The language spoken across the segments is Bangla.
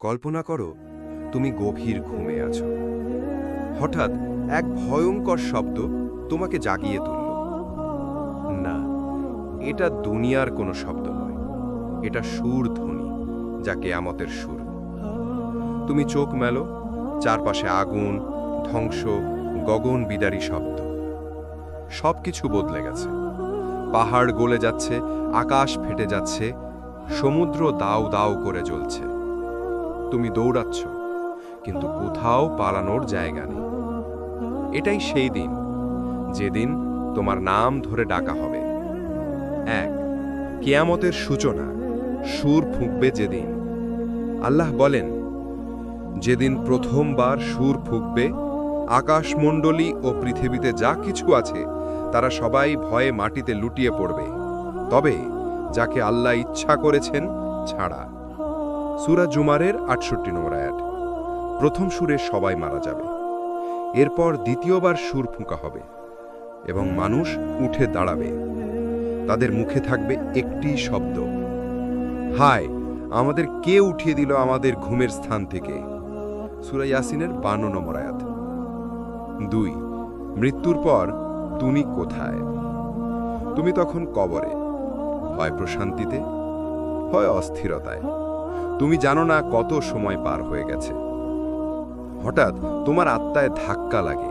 কল্পনা করো, তুমি গভীর ঘুমে আছো। হঠাৎ এক ভয়ঙ্কর শব্দ তোমাকে জাগিয়ে তুলল। না, এটা দুনিয়ার কোনো শব্দ নয়। এটা সুর ধ্বনি যা কেয়ামতের সুর। তুমি চোখ মেলো, চারপাশে আগুন, ধ্বংস, গগন বিদারী শব্দ। সবকিছু বদলে গেছে। পাহাড় গলে যাচ্ছে, আকাশ ফেটে যাচ্ছে, সমুদ্র দাও দাও করে জ্বলছে। তুমি দৌড়াচ্ছ, কিন্তু কোথাও পালানোর জায়গা নেই। এটাই সেই দিন, যেদিন তোমার নাম ধরে ডাকা হবে। এক, কেয়ামতের সূচনা, সুর ফুঁকবে যেদিন। আল্লাহ বলেন, যেদিন প্রথমবার সুর ফুঁকবে, আকাশমণ্ডলী ও পৃথিবীতে যা কিছু আছে, তারা সবাই ভয়ে মাটিতে লুটিয়ে পড়বে। তবে যাকে আল্লাহ ইচ্ছা করেছেন, ছাড়া। সুরা জুমারের আটষট্টি নম্বর আয়াত। প্রথম সুরে সবাই মারা যাবে। এরপর দ্বিতীয়বার সুর ফুঁকা হবে এবং মানুষ উঠে দাঁড়াবে। তাদের মুখে থাকবে একটি শব্দ। হায়, আমাদের কে উঠিয়ে দিল আমাদের ঘুমের স্থান থেকে? সুরা ইয়াসিনের বান্ন নম্বর আয়াত। দুই, মৃত্যুর পর তুমি কোথায়? তুমি তখন কবরে। হয় প্রশান্তিতে, হয় অস্থিরতায়। তুমি জানো না কত সময় পার হয়ে গেছে। হঠাৎ তোমার আত্মায় ধাক্কা লাগে।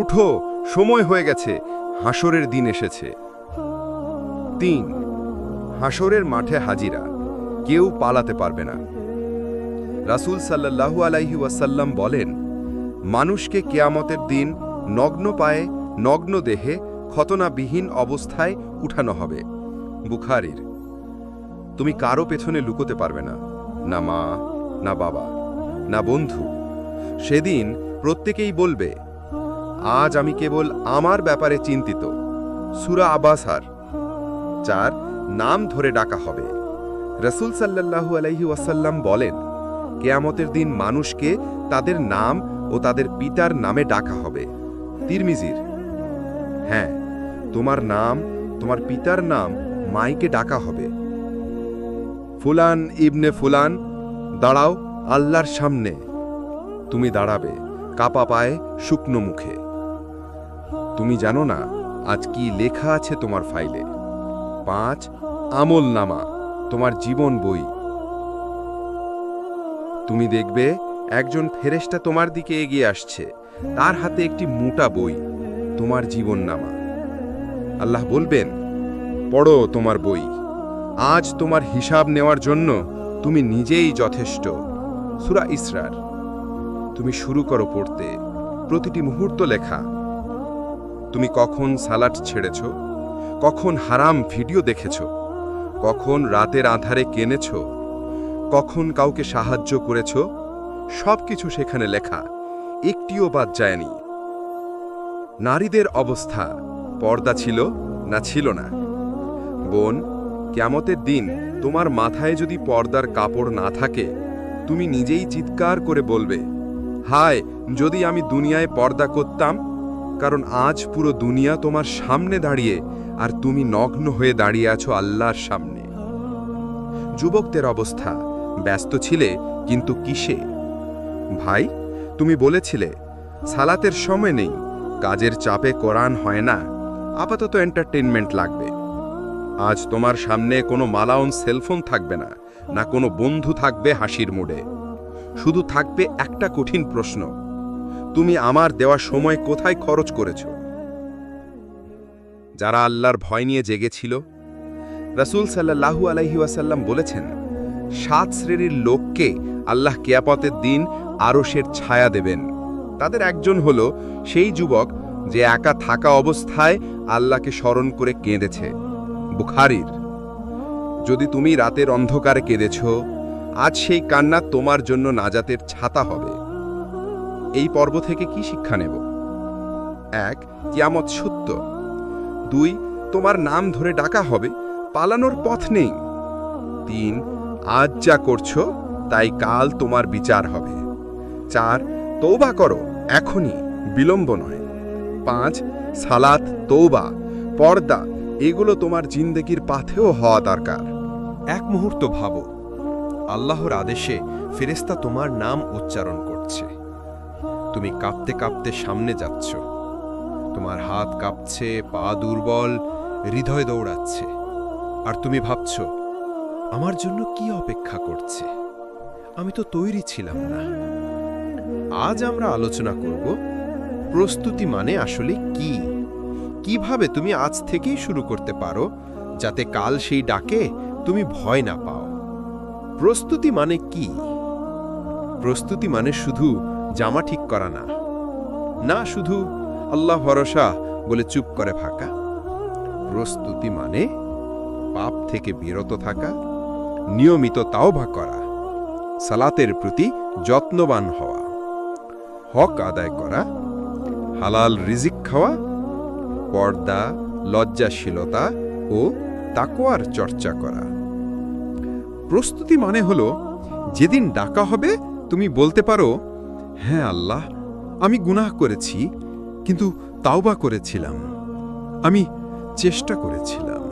উঠো, সময় হয়ে গেছে, হাসরের দিন এসেছে। তিন, হাসরের মাঠে হাজিরা, কেউ পালাতে পারবে না। রাসূল সাল্লাল্লাহু আলাইহি ওয়াসাল্লাম বলেন, মানুষকে কেয়ামতের দিন নগ্ন পায়ে, নগ্ন দেহে, খতনাবিহীন অবস্থায় উঠানো হবে। বুখারির তুমি কারও পেছনে লুকোতে পারবে না না মা, না বাবা, না বন্ধু। সেদিন প্রত্যেকেই বলবে, আজ আমি কেবল আমার ব্যাপারে চিন্তিত। সুরা আবাসার চার, নাম ধরে ডাকা হবে। রসুল সাল্লাল্লাহু আলাইহি ওয়াসাল্লাম বলেন, কেয়ামতের দিন মানুষকে তাদের নাম ও তাদের পিতার নামে ডাকা হবে। তিরমিজির হ্যাঁ তোমার নাম, তোমার পিতার নাম মাইকে ডাকা হবে। ফুলান ইবনে ফুলান, দাঁড়াও আল্লাহর সামনে। তুমি দাঁড়াবে, কাপা পায়ে শুকনো মুখে। তুমি জানো না আজ কি লেখা আছে তোমার ফাইলে। পাঁচ, আমল নামা, তোমার জীবন বই। তুমি দেখবে, একজন ফেরেশতা তোমার দিকে এগিয়ে আসছে। তার হাতে একটি মোটা বই, তোমার জীবন নামা। আল্লাহ বলবেন, পড়ো তোমার বই। আজ তোমার হিসাব নেওয়ার জন্য তুমি নিজেই যথেষ্ট। সুরা ইসরার। তুমি শুরু করো পড়তে। প্রতিটি মুহূর্ত লেখা। তুমি কখন সালাট ছেড়েছ? কখন হারাম ভিডিও দেখেছ? কখন রাতের আধারে কেনেছ? কখন কাউকে সাহায্য করেছ? সবকিছু সেখানে লেখা। একটিও বাদ যায়নি। নারীদের অবস্থা পর্দা ছিল না ছিল না। বোন কেমতের দিন তোমার মাথায় যদি পর্দার কাপড় না থাকে, তুমি নিজেই চিৎকার করে বলবে, হায়, যদি আমি দুনিয়ায় পর্দা করতাম, কারণ আজ পুরো দুনিয়া তোমার সামনে দাঁড়িয়ে আর তুমি নগ্ন হয়ে দাঁড়িয়ে আছো আল্লাহর সামনে। যুবকদের অবস্থা, ব্যস্ত ছিলে, কিন্তু কিসে? ভাই, তুমি বলেছিলে, সালাতের সময় নেই, কাজের চাপে কোরআন হয় না, আপাতত এন্টারটেনমেন্ট লাগবে। আজ তোমার সামনে কোনো মালাউন সেলফোন থাকবে না না কোনো বন্ধু থাকবে হাসির মুডে। শুধু থাকবে একটা কঠিন প্রশ্ন, তুমি আমার দেওয়া সময় কোথায় খরচ করেছ? যারা আল্লাহর ভয় নিয়ে জেগেছিল, রাসূল সাল্লাল্লাহু আলাইহি ওয়াসাল্লাম বলেছেন, সাত শ্রেণির লোককে আল্লাহ কেয়াপতের দিন আরশের ছায়া দেবেন। তাদের একজন হল সেই যুবক যে একা থাকা অবস্থায় আল্লাহকে স্মরণ করে কেঁদেছে। বুখারির। যদি তুমি রাতের অন্ধকারে কেঁদেছ, আজ সেই কান্না তোমার জন্য নাজাতের ছাতা হবে। এই পর্ব থেকে কি শিক্ষা নেব? এক, কিয়ামত সত্য। দুই, তোমার নাম ধরে ডাকা হবে, পালানোর পথ নেই। তিন, আজ যা করছ, তাই কাল তোমার বিচার হবে। চার তৌবা করো, এখনই, বিলম্ব নয়। পাঁচ, সালাত তৌবা পর্দা এগুলো তোমার জিন্দেগির পাথেও হওয়া দরকার। এক মুহূর্ত ভাবো, আল্লাহর আদেশে ফেরেস্তা তোমার নাম উচ্চারণ করছে। তুমি কাঁপতে কাঁপতে সামনে যাচ্ছ। তোমার হাত কাঁপছে, পা দুর্বল, হৃদয় দৌড়াচ্ছে। আর তুমি ভাবছ, আমার জন্য কি অপেক্ষা করছে? আমি তো তৈরি ছিলাম না। আজ আমরা আলোচনা করব, প্রস্তুতি মানে আসলে কি? কীভাবে তুমি আজ থেকেই শুরু করতে পারো, যাতে কাল সেই ডাকে তুমি ভয় না পাও? প্রস্তুতি মানে কি? প্রস্তুতি মানে শুধু জামা ঠিক করা না। না শুধু আল্লাহ ভরসা বলে চুপ করে ফাঁকা প্রস্তুতি মানে পাপ থেকে বিরত থাকা, নিয়মিত তাওবা করা, সালাতের প্রতি যত্নবান হওয়া, হক আদায় করা, হালাল রিজিক খাওয়া পর্দা, লজ্জাশীলতা ও তাকোয়ার চর্চা করা। প্রস্তুতি মানে হলো, যেদিন ডাকা হবে, তুমি বলতে পারো হ্যাঁ আল্লাহ, আমি গুনাহ করেছি, কিন্তু তাওবা করেছিলাম। আমি চেষ্টা করেছিলাম।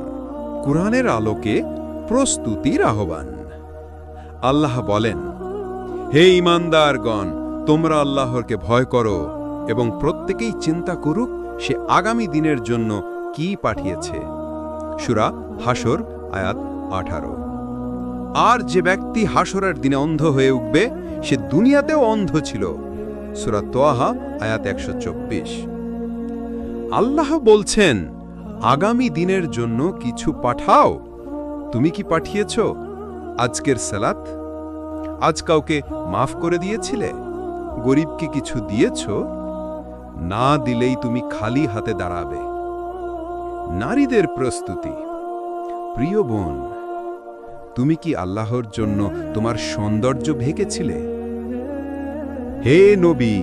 কোরআনের আলোকে প্রস্তুতির আহ্বান। আল্লাহ বলেন, হে ইমানদারগণ তোমরা আল্লাহরকে ভয় করো এবং প্রত্যেকেই চিন্তা করুক সে আগামী দিনের জন্য কি পাঠিয়েছে? সুরা হাসর আয়াত আঠারো। আর যে ব্যক্তি হাসরের দিনে অন্ধ হয়ে উঠবে, সে দুনিয়াতেও অন্ধ ছিল। সুরা তোয়াহা, আয়াত একশো চব্বিশ। আল্লাহ বলছেন, আগামী দিনের জন্য কিছু পাঠাও। তুমি কি পাঠিয়েছ? আজকের সালাত? আজ কাউকে মাফ করে দিয়েছিলে? গরিবকে কিছু দিয়েছ? না দিলেই তুমি খালি হাতে দাঁড়াবে। নারীদের প্রস্তুতি। প্রিয় বোন, তুমি কি আল্লাহর জন্য তোমার সৌন্দর্য ভেঙেছিলে? হে নবী,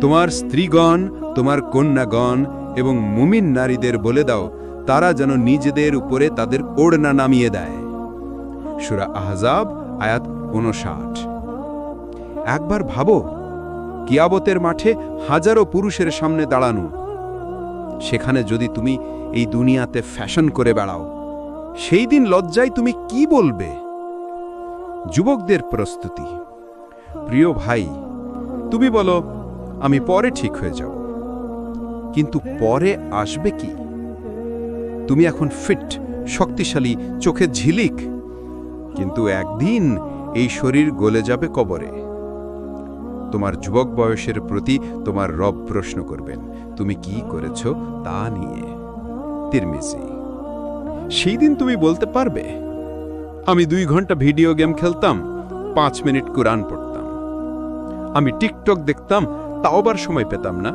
তোমার স্ত্রীগণ, তোমার কন্যাগণ এবং মুমিন নারীদের বলে দাও, তারা যেন নিজেদের উপরে তাদের ওড়না নামিয়ে দেয়। সুরা আহজাব, আয়াত উনষাট একবার ভাবো কিয়াবতের মাঠে হাজারো পুরুষের সামনে দাঁড়ানো। সেখানে যদি তুমি এই দুনিয়াতে ফ্যাশন করে বেড়াও, সেই দিন লজ্জায় তুমি কি বলবে? যুবকদের প্রস্তুতি। প্রিয় ভাই, তুমি বলো, আমি পরে ঠিক হয়ে যাব। কিন্তু পরে আসবে কি? তুমি এখন ফিট, শক্তিশালী, চোখে ঝিলিক। কিন্তু একদিন এই শরীর গলে যাবে কবরে। তোমার যুবক বয়সের প্রতি তোমার রব প্রশ্ন করবেন, তুমি কি করেছ তা নিয়ে? তিরমিজি, সেই দিন তুমি বলতে পারবে। আমি দুই ঘণ্টা ভিডিও গেম খেলতাম, পাঁচ মিনিট কোরআন পড়তাম। আমি টিকটক দেখতাম তাওবার সময় পেতাম না।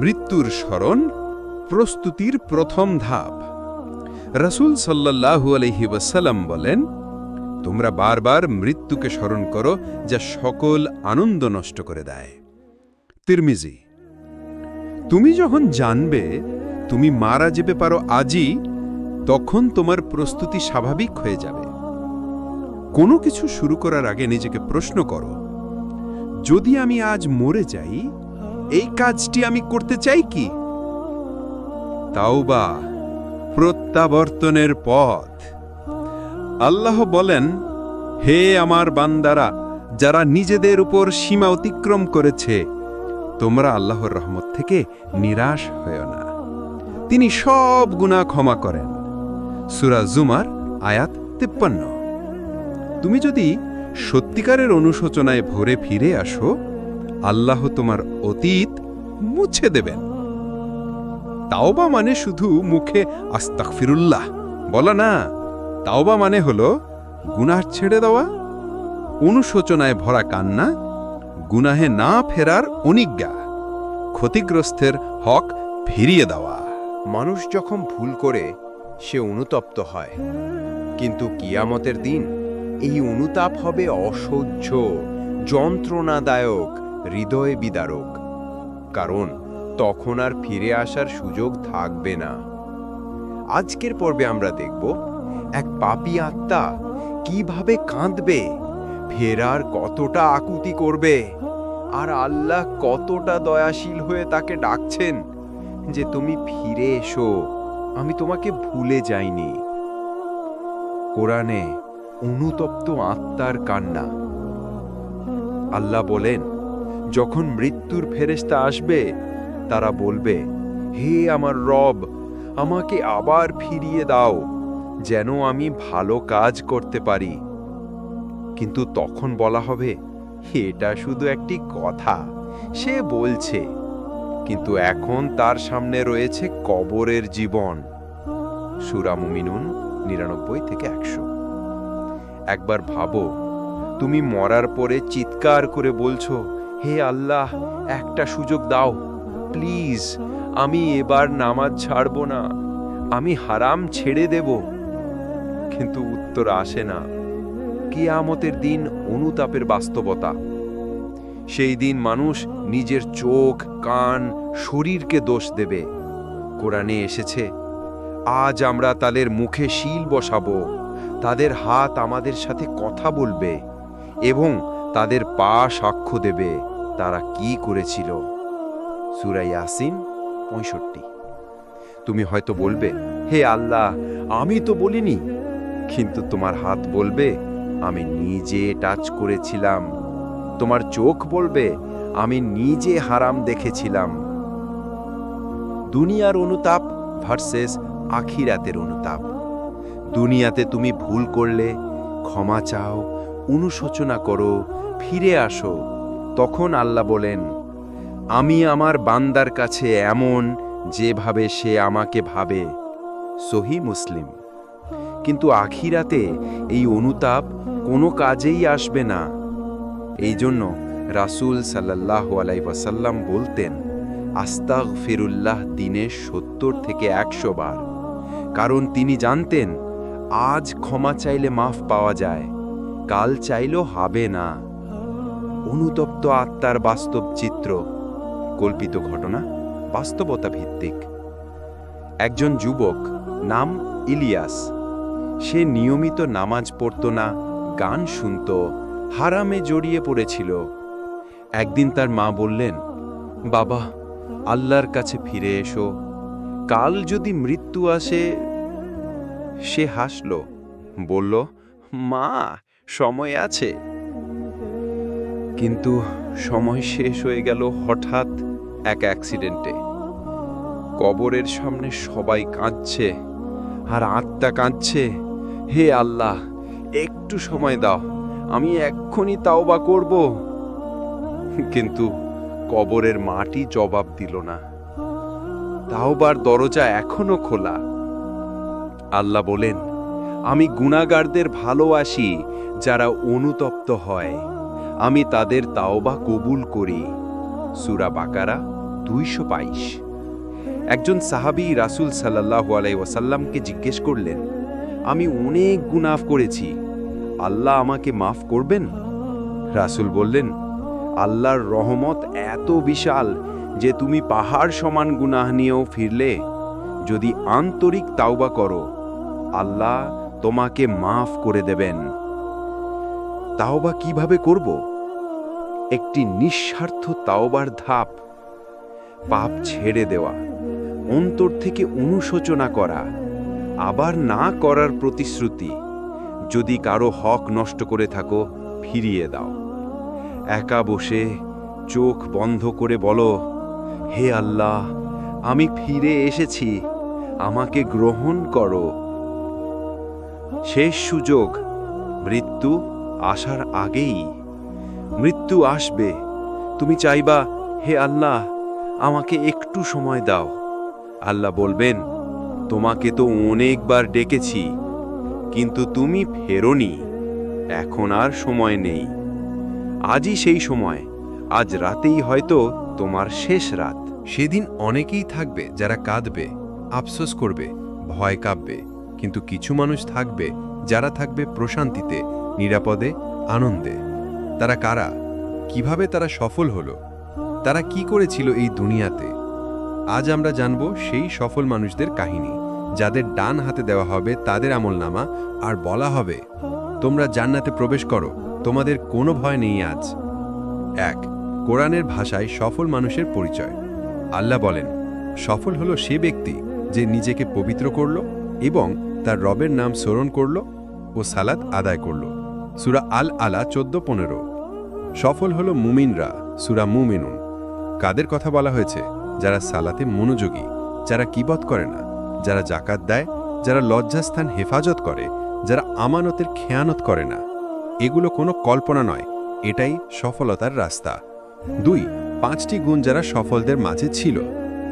মৃত্যুর স্মরণ, প্রস্তুতির প্রথম ধাপ। রসুল সাল্লাল্লাহু আলহি ওয়াসাল্লাম বলেন তোমরা বারবার মৃত্যুকে স্মরণ করো, যা সকল আনন্দ নষ্ট করে দেয়। তিরমিজি, তুমি যখন জানবে, তুমি মারা যেতে পারো আজই, তখন তোমার প্রস্তুতি স্বাভাবিক হয়ে যাবে। কোনো কিছু শুরু করার আগে নিজেকে প্রশ্ন করো, যদি আমি আজ মরে যাই, এই কাজটি আমি করতে চাই কি? তাও বা প্রত্যাবর্তনের পথ। আল্লাহ বলেন, হে আমার বান্দারা, যারা নিজেদের উপর সীমা অতিক্রম করেছে, তোমরা আল্লাহর রহমত থেকে নিরাশ হয়েও না। তিনি সব গুনাহ ক্ষমা করেন। সুরা জুমার আয়াত তিপ্পান্ন। তুমি যদি সত্যিকারের অনুশোচনায় ভরে ফিরে আসো, আল্লাহ তোমার অতীত মুছে দেবেন। তাওবা মানে শুধু মুখে আস্তাকফিরুল্লাহ বলা না। তাওবা মানে হল গুনাহ ছেড়ে দেওয়া, অনুশোচনায় ভরা কান্না, গুনাহে না ফেরার অনিজ্ঞা, ক্ষতিগ্রস্তের হক ফিরিয়ে দেওয়া। মানুষ যখন ভুল করে, সে অনুতপ্ত হয়। কিন্তু কিয়ামতের দিন এই অনুতাপ হবে অসহ্য, যন্ত্রণাদায়ক, হৃদয় বিদারক। কারণ তখন আর ফিরে আসার সুযোগ থাকবে না। আজকের পর্বে আমরা দেখব এক পাপী আত্মা কীভাবে কাঁদবে? ফেরার কতটা আকুতি করবে? আর আল্লাহ কতটা দয়াশীল হয়ে তাকে ডাকছেন যে তুমি ফিরে এসো, আমি তোমাকে ভুলে যাইনি। কোরআনে অনুতপ্ত আত্মার কান্না। আল্লাহ বলেন, যখন মৃত্যুর ফেরেশতা আসবে, তারা বলবে, হে আমার রব, আমাকে আবার ফিরিয়ে দাও। যেন আমি ভালো কাজ করতে পারি। কিন্তু তখন বলা হবে, এটা শুধু একটি কথা। সে বলছে, কিন্তু এখন তার সামনে রয়েছে কবরের জীবন। সুরা মুমিনুন, নিরানব্বই থেকে একশো। একবার ভাবো, তুমি মরার পরে চিৎকার করে বলছো, হে আল্লাহ, একটা সুযোগ দাও। প্লিজ, আমি এবার নামাজ ছাড়ব না। আমি হারাম ছেড়ে দেব। কিন্তু উত্তর আসে না। কিয়ামতের দিন অনুতাপের বাস্তবতা। সেই দিন মানুষ নিজের চোখ, কান, শরীরকে দোষ দেবে। কোরআনে এসেছে, আজ আমরা তাদের মুখে শিল বসাবো, তাদের হাত আমাদের সাথে কথা বলবে এবং তাদের পা সাক্ষ্য দেবে, তারা কি করেছিল? সুরাই ইয়াসিন পঁয়ষট্টি। তুমি হয়তো বলবে, হে আল্লাহ, আমি তো বলিনি কিন্তু তোমার হাত বলবে, আমি নিজে টাচ করেছিলাম। তোমার চোখ বলবে, আমি নিজে হারাম দেখেছিলাম। দুনিয়ার অনুতাপ ভার্সেস আখিরাতের অনুতাপ। দুনিয়াতে তুমি ভুল করলে, ক্ষমা চাও, অনুশোচনা করো, ফিরে আসো। তখন আল্লাহ বলেন, আমি আমার বান্দার কাছে এমন যেভাবে সে আমাকে ভাবে। সহি মুসলিম। কিন্তু আখিরাতে এই অনুতাপ কোনো কাজেই আসবে না। এই জন্য রাসুল সাল্লাহ আলাইসাল্লাম বলতেন আস্তাগ ফিরুল্লাহ দিনে সত্তর থেকে একশো বার। কারণ তিনি জানতেন, আজ ক্ষমা চাইলে মাফ পাওয়া যায়, কাল চাইলেও হবে না। অনুতপ্ত আত্মার বাস্তব চিত্র, কল্পিত ঘটনা, বাস্তবতা ভিত্তিক। একজন যুবক নাম ইলিয়াস সে নিয়মিত নামাজ পড়ত না, গান শুনত, হারামে জড়িয়ে পড়েছিল। একদিন তার মা বললেন, বাবা, আল্লাহর কাছে ফিরে এসো। কাল যদি মৃত্যু আসে, সে হাসল। বলল, মা, সময় আছে। কিন্তু সময় শেষ হয়ে গেল হঠাৎ এক অ্যাক্সিডেন্টে। কবরের সামনে সবাই কাঁদছে, আর আত্মা কাঁদছে। হে আল্লাহ, একটু সময় দাও, আমি এক্ষুনি তাওবা করব। কিন্তু কবরের মাটি জবাব দিল না। তাওবার দরজা এখনও খোলা। আল্লাহ বলেন, আমি গুণাগারদের ভালোবাসি যারা অনুতপ্ত হয়। আমি তাদের তাওবা কবুল করি। সুরা বাকারা দুইশো বাইশ। একজন সাহাবি রাসুল সাল্লাহ আলাই ওয়াসাল্লামকে জিজ্ঞেস করলেন আমি অনেক গুনাফ করেছি। আল্লাহ আমাকে মাফ করবেন? রাসুল বললেন, আল্লাহর রহমত এত বিশাল যে তুমি পাহাড় সমান গুনাহ নিয়েও ফিরলে। যদি আন্তরিক তাওবা করো, আল্লাহ তোমাকে মাফ করে দেবেন। তাওবা কীভাবে করব? একটি নিঃস্বার্থ তাওবার ধাপ, পাপ ছেড়ে দেওয়া, অন্তর থেকে অনুশোচনা করা। আবার না করার প্রতিশ্রুতি, যদি কারও হক নষ্ট করে থাকো, ফিরিয়ে দাও। একা বসে চোখ বন্ধ করে বলো, হে আল্লাহ, আমি ফিরে এসেছি, আমাকে গ্রহণ করো। শেষ সুযোগ, মৃত্যু আসার আগেই। মৃত্যু আসবে, তুমি চাইবা, হে আল্লাহ, আমাকে একটু সময় দাও। আল্লাহ বলবেন তোমাকে তো অনেকবার ডেকেছি, কিন্তু তুমি ফেরোনি। এখন আর সময় নেই। আজই সেই সময়। আজ রাতেই হয়তো তোমার শেষ রাত। সেদিন অনেকেই থাকবে যারা কাঁদবে, আফসোস করবে, ভয় কাঁপবে, কিন্তু কিছু মানুষ থাকবে যারা থাকবে প্রশান্তিতে, নিরাপদে, আনন্দে। তারা কারা? কীভাবে তারা সফল হলো? তারা কি করেছিল এই দুনিয়াতে? আজ আমরা জানব সেই সফল মানুষদের কাহিনী, যাদের ডান হাতে দেওয়া হবে তাদের আমলনামা আর বলা হবে, তোমরা জান্নাতে প্রবেশ করো, তোমাদের কোনো ভয় নেই আজ। এক, কোরআনের ভাষায় সফল মানুষের পরিচয়। আল্লাহ বলেন, সফল হলো সে ব্যক্তি যে নিজেকে পবিত্র করল এবং তার রবের নাম স্মরণ করল ও সালাত আদায় করল। সুরা আল আলা চোদ্দ পনেরো সফল হলো মুমিনরা, সুরা মুমিনুন। কাদের কথা বলা হয়েছে? যারা সালাতে মনোযোগী, যারা কিবত করে না, যারা জাকাত দেয়, যারা লজ্জাস্থান হেফাজত করে, যারা আমানতের খেয়ানত করে না। এগুলো কোনো কল্পনা নয়, এটাই সফলতার রাস্তা। দুই, পাঁচটি গুণ যারা সফলদের মাঝে ছিল।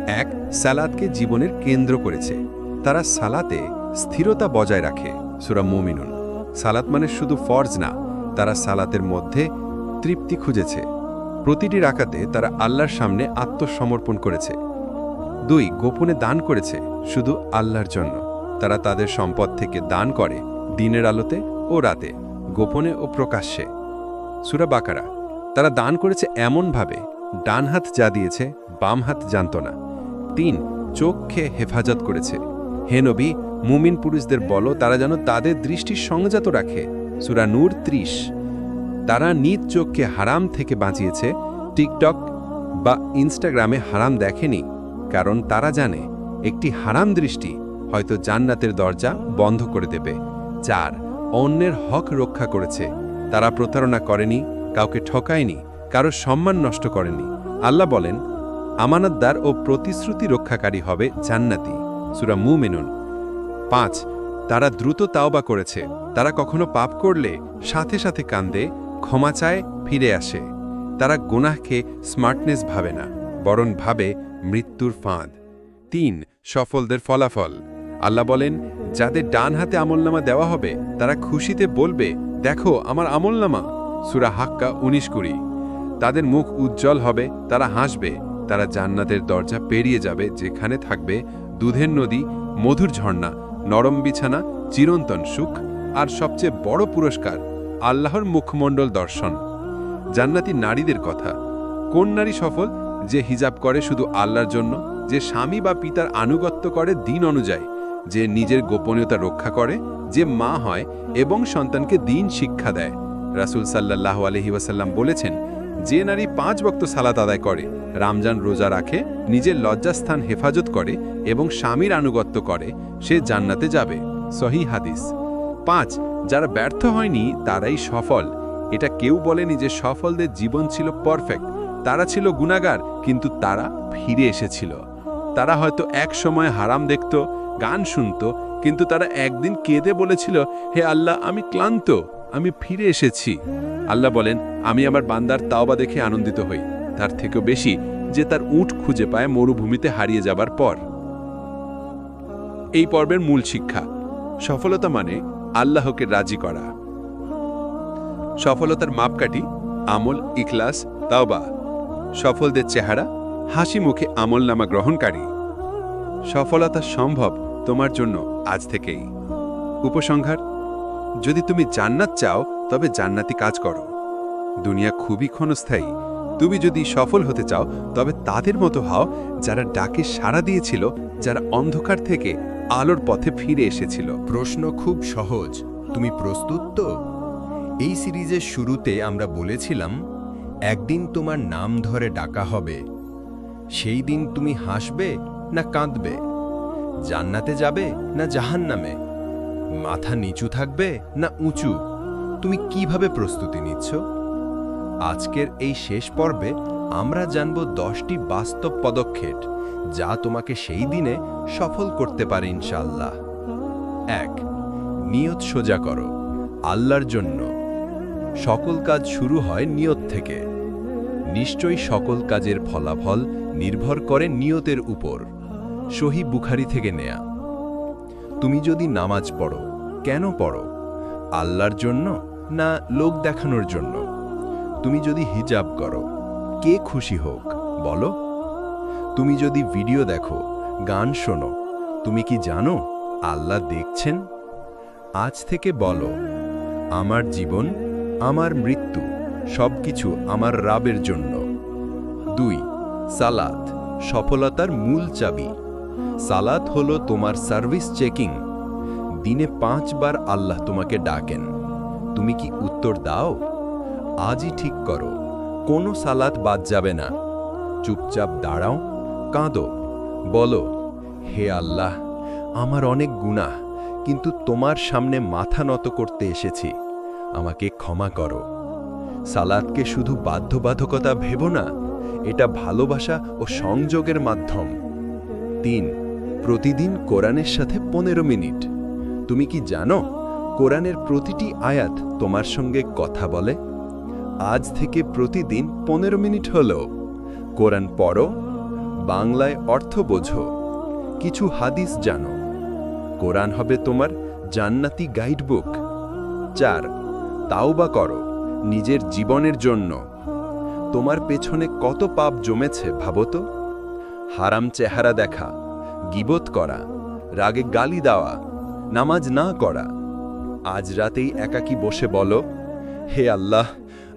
এক সালাদকে জীবনের কেন্দ্র করেছে। তারা সালাতে স্থিরতা বজায় রাখে, সুরা মুমিনুন। সালাত মানে শুধু ফরজ না, তারা সালাতের মধ্যে তৃপ্তি খুঁজেছে। প্রতিটি রাকাতে তারা আল্লাহর সামনে আত্মসমর্পণ করেছে। দুই, গোপনে দান করেছে, শুধু আল্লাহর জন্য। তারা তাদের সম্পদ থেকে দান করে দিনের আলোতে ও রাতে, গোপনে ও প্রকাশ্যে। সুরা বাকারা, তারা দান করেছে এমনভাবে, ডান হাত যা দিয়েছে, বাম হাত জানত না। তিন, চোখকে হেফাজত করেছে। হে নবী, মুমিন পুরুষদের বলো তারা যেন তাদের দৃষ্টি সংযত রাখে। সুরা নূর ত্রিশ। তারা নিজ চোখকে হারাম থেকে বাঁচিয়েছে, টিকটক বা ইনস্টাগ্রামে হারাম দেখেনি, কারণ তারা জানে একটি হারাম দৃষ্টি হয়তো জান্নাতের দরজা বন্ধ করে দেবে চার অন্যের হক রক্ষা করেছে। তারা প্রতারণা করেনি, কাউকে ঠকায়নি, কারও সম্মান নষ্ট করেনি। আল্লাহ বলেন, আমানতদার ও প্রতিশ্রুতি রক্ষাকারী হবে জান্নাতি। সুরা মু মেনুন পাঁচ, তারা দ্রুত তাওবা করেছে। তারা কখনো পাপ করলে সাথে সাথে কান্দে ক্ষমা চায়, ফিরে আসে। তারা গুনাহকে স্মার্টনেস ভাবে না, বরং ভাবে মৃত্যুর ফাঁদ। তিন, সফলদের ফলাফল। আল্লাহ বলেন, যাদের ডান হাতে আমলনামা দেওয়া হবে, তারা খুশিতে বলবে, দেখো, আমার আমলনামা। সুরা হাক্কা উনিশ কুড়ি। তাদের মুখ উজ্জ্বল হবে, তারা হাসবে, তারা জান্নাতের দরজা পেরিয়ে যাবে, যেখানে থাকবে দুধের নদী, মধুর ঝর্ণা, নরম বিছানা, চিরন্তন সুখ, আর সবচেয়ে বড় পুরস্কার আল্লাহর মুখমণ্ডল দর্শন। জান্নাতি নারীদের কথা। কোন নারী সফল? যে হিজাব করে শুধু আল্লাহর জন্য, যে স্বামী বা পিতার আনুগত্য করে দিন অনুযায়ী, যে নিজের গোপনীয়তা রক্ষা করে, যে মা হয় এবং সন্তানকে দিন শিক্ষা দেয়। রাসূল সাল্লাহ আলহি ওয়াসাল্লাম বলেছেন, যে নারী পাঁচ বক্ত সালাত আদায় করে, রামজান রোজা রাখে, নিজের লজ্জাস্থান হেফাজত করে এবং স্বামীর আনুগত্য করে, সে জান্নাতে যাবে। সহি হাদিস। পাঁচ, যারা ব্যর্থ হয়নি তারাই সফল। এটা কেউ বলেনি যে সফলদের জীবন ছিল পারফেক্ট তারা ছিল গুণাগার, কিন্তু তারা ফিরে এসেছিল। তারা হয়তো এক সময় হারাম দেখত, গান শুনত, কিন্তু তারা একদিন কেঁদে বলেছিল, হে আল্লাহ, আমি ক্লান্ত, আমি ফিরে এসেছি। আল্লাহ বলেন, আমি আমার বান্দার তাওবা দেখে আনন্দিত হই। তার থেকেও বেশি যে তার উট খুঁজে পায় মরুভূমিতে হারিয়ে যাবার পর। এই পর্বের মূল শিক্ষা। সফলতা মানে আল্লাহকে রাজি করা। সফলতার মাপকাঠি, আমল, ইখলাস, তাওবা। সফলদের চেহারা, হাসি মুখে আমলনামা গ্রহণকারী। সফলতা সম্ভব তোমার জন্য আজ থেকেই। উপসংহার, যদি তুমি জান্নাত চাও, তবে জান্নাতি কাজ করো। দুনিয়া খুবই ক্ষণস্থায়ী। তুমি যদি সফল হতে চাও, তবে তাদের মতো হও যারা ডাকে সাড়া দিয়েছিল, যারা অন্ধকার থেকে আলোর পথে ফিরে এসেছিল। প্রশ্ন খুব সহজ। তুমি প্রস্তুত তো? এই সিরিজের শুরুতে আমরা বলেছিলাম, একদিন তোমার নাম ধরে ডাকা হবে। সেই দিন তুমি হাসবে না কাঁদবে? জান্নাতে যাবে না জাহান্নামে? মাথা নিচু থাকবে না উঁচু? তুমি কীভাবে প্রস্তুতি নিচ্ছ? আজকের এই শেষ পর্বে আমরা জানব দশটি বাস্তব পদক্ষেপ, যা তোমাকে সেই দিনে সফল করতে পারে ইনশাল্লাহ এক, নিয়ত সোজা করো, আল্লাহর জন্য। সকল কাজ শুরু হয় নিয়ত থেকে। নিশ্চয়ই সকল কাজের ফলাফল নির্ভর করে নিয়তের উপর। সহি বুখারি থেকে নেয়া। তুমি যদি নামাজ পড়ো, কেন পড়ো? আল্লাহর জন্য না লোক দেখানোর জন্য? তুমি যদি হিজাব করো, কে খুশি হোক, বলো। তুমি যদি ভিডিও দেখো, গান শোনো, তুমি কি জানো আল্লাহ দেখছেন? আজ থেকে বলো, আমার জীবন, আমার মৃত্যু, সবকিছু আমার রাবের জন্য। দুই, সালাত, সফলতার মূল চাবি। সালাত হলো তোমার সার্ভিস চেকিং। দিনে পাঁচবার আল্লাহ তোমাকে ডাকেন। তুমি কি উত্তর দাও? আজই ঠিক করো, কোনো সালাত বাদ যাবে না। চুপচাপ দাঁড়াও, কাঁদো, বলো, হে আল্লাহ, আমার অনেক গুনাহ, কিন্তু তোমার সামনে মাথা নত করতে এসেছি, আমাকে ক্ষমা করো। সালাদকে শুধু বাধ্যবাধকতা ভেবো না, এটা ভালোবাসা ও সংযোগের মাধ্যম। তিন, প্রতিদিন কোরআনের সাথে পনেরো মিনিট। তুমি কি জানো, কোরআনের প্রতিটি আয়াত তোমার সঙ্গে কথা বলে? আজ থেকে প্রতিদিন পনেরো মিনিট হল। কোরআন পড়ো, বাংলায় অর্থ বোঝো, কিছু হাদিস জানো। কোরআন হবে তোমার জান্নাতি গাইডবুক চার, তাওবা করো, নিজের জীবনের জন্য। তোমার পেছনে কত পাপ জমেছে ভাবো তো? হারাম চেহারা দেখা, গিবত করা, রাগে গালি দেওয়া, নামাজ না করা। আজ রাতেই একাকী বসে বলো, হে আল্লাহ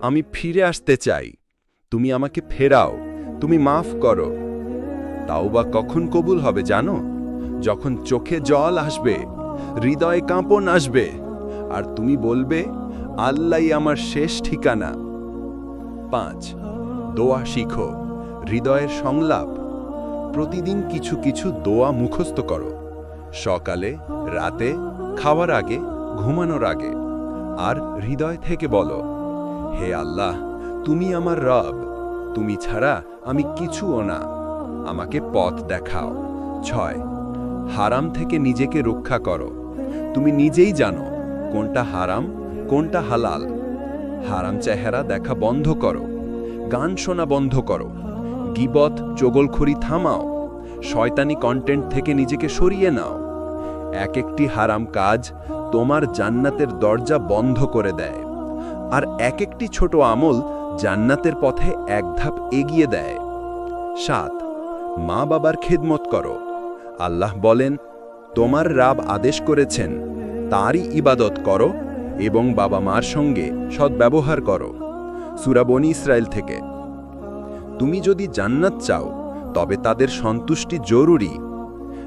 আমি ফিরে আসতে চাই। তুমি আমাকে ফেরাও। তুমি মাফ করো। তাও বা কখন কবুল হবে জানো? যখন চোখে জল আসবে, হৃদয়ে কাঁপন আসবে, আর তুমি বলবে আল্লাহ আমার শেষ ঠিকানা। পাঁচ, দোয়া শিখো। হৃদয়ের সংলাপ। প্রতিদিন কিছু কিছু দোয়া মুখস্থ করো। সকালে, রাতে, খাওয়ার আগে, ঘুমানোর আগে। আর হৃদয় থেকে বলো হে আল্লাহ, তুমি আমার রব। তুমি ছাড়া আমি কিছুও না। আমাকে পথ দেখাও। ছয়, হারাম থেকে নিজেকে রক্ষা করো। তুমি নিজেই জানো কোনটা হারাম, কোনটা হালাল। হারাম চেহারা দেখা বন্ধ করো। গান শোনা বন্ধ করো। গিবত, চগলখড়ি থামাও। শয়তানি কন্টেন্ট থেকে নিজেকে সরিয়ে নাও। এক একটি হারাম কাজ তোমার জান্নাতের দরজা বন্ধ করে দেয়। আর এক একটি ছোট আমল জান্নাতের পথে এক ধাপ এগিয়ে দেয়। সাত, মা বাবার খেদমত করো। আল্লাহ বলেন, তোমার রাব আদেশ করেছেন, তারই ইবাদত করো এবং বাবা মার সঙ্গে সদ্ব্যবহার করো। সুরাবনি ইসরায়েল থেকে। তুমি যদি জান্নাত চাও, তবে তাদের সন্তুষ্টি জরুরি।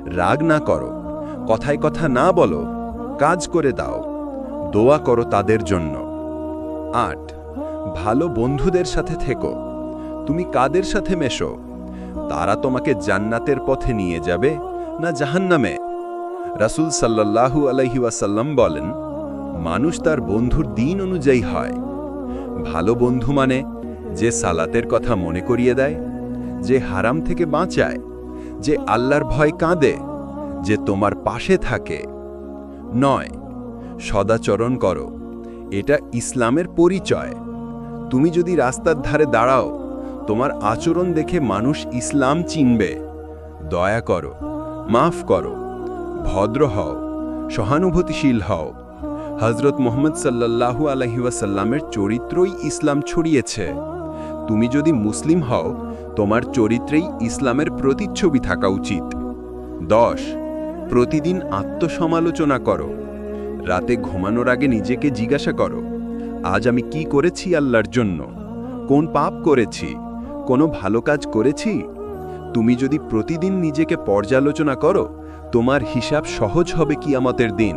রাগ না করো, কথায় কথা না বলো, কাজ করে দাও, দোয়া করো তাদের জন্য। আট। ভালো বন্ধুদের সাথে থেকো। তুমি কাদের সাথে মেশো? তারা তোমাকে জান্নাতের পথে নিয়ে যাবে না জাহান্নামে? রাসূল সাল্লাল্লাহু আলাইহি ওয়াসাল্লাম বলেন, মানুষ তার বন্ধুর দিন অনুযায়ী হয়। ভালো বন্ধু মানে যে সালাতের কথা মনে করিয়ে দেয়, যে হারাম থেকে বাঁচায়, যে আল্লাহর ভয় কাঁদে, যে তোমার পাশে থাকে। নয়, সদাচরণ করো। এটা ইসলামের পরিচয়। তুমি যদি রাস্তার ধারে দাঁড়াও, তোমার আচরণ দেখে মানুষ ইসলাম চিনবে। দয়া করো, মাফ করো, ভদ্র হও, সহানুভূতিশীল হও। হজরত মোহাম্মদ সাল্লাল্লাহু আলহিউসাল্লামের চরিত্রই ইসলাম ছড়িয়েছে। তুমি যদি মুসলিম হও, তোমার চরিত্রেই ইসলামের প্রতিচ্ছবি থাকা উচিত। দশ, প্রতিদিন আত্মসমালোচনা করো। রাতে ঘুমানোর আগে নিজেকে জিজ্ঞাসা করো, আজ আমি কি করেছি আল্লাহর জন্য? কোন পাপ করেছি? কোনো ভালো কাজ করেছি? তুমি যদি প্রতিদিন নিজেকে পর্যালোচনা করো, তোমার হিসাব সহজ হবে কি কিয়ামতের দিন।